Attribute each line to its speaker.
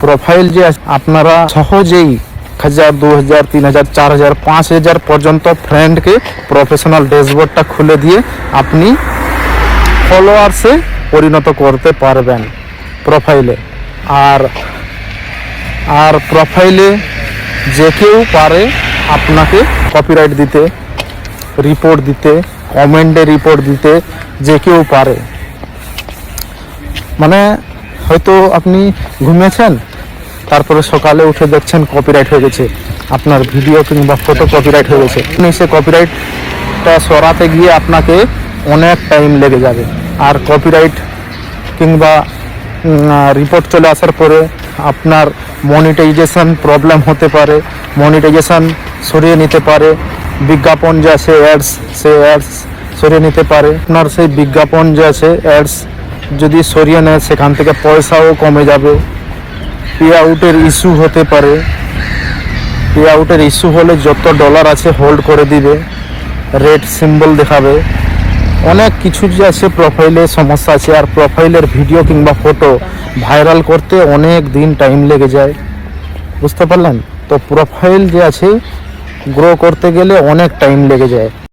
Speaker 1: Profile যে আপনারা সহজেই হাজার, দু হাজার, তিন হাজার, চার হাজার, পাঁচ হাজার পর্যন্ত ফ্রেন্ডকে প্রফেশনাল ড্যাশবোর্ডটা খুলে দিয়ে আপনি ফলোয়ার্সে পরিণত করতে পারবেন প্রোফাইলে আর আর প্রোফাইলে যে কেউ পারে আপনাকে কপিরাইট দিতে রিপোর্ট দিতে কমেন্টে রিপোর্ট দিতে যে কেউ পারে। মানে হয়তো আপনি ঘুমিয়েছেন তারপরে সকালে উঠে দেখছেন কপিরাইট হয়ে গেছে। আপনার ভিডিও কিংবা ফটো কপিরাইট হয়ে গেছে। সে কপিরাইটটা সরাতে গিয়ে আপনাকে অনেক টাইম লেগে যাবে। আর কপিরাইট কিংবা রিপোর্ট চলে আসার পরে আপনার মনিটাইজেশন প্রবলেম হতে পারে মনিটাইজেশন সরিয়ে নিতে পারে, বিজ্ঞাপন যে আছে অ্যাডস সে অ্যাডস সরিয়ে নিতে পারে। আপনার সেই বিজ্ঞাপন যে আছে অ্যাডস যদি সরিয়ে নেয়, সেখান থেকে পয়সাও কমে যাবে। পে আউটের ইস্যু হতে পারে। পে আউটের ইস্যু হলে যত ডলার আছে হোল্ড করে দিবে। রেড সিম্বল দেখাবে। অনেক কিছু যে আছে প্রোফাইলে সমস্যা আছে। আর প্রোফাইলের ভিডিও কিংবা ফটো ভাইরাল করতে অনেক দিন টাইম লেগে যায়। বুঝতে পারলেন? তো প্রোফাইল যে আছে গ্রো করতে গেলে অনেক টাইম লেগে যায়।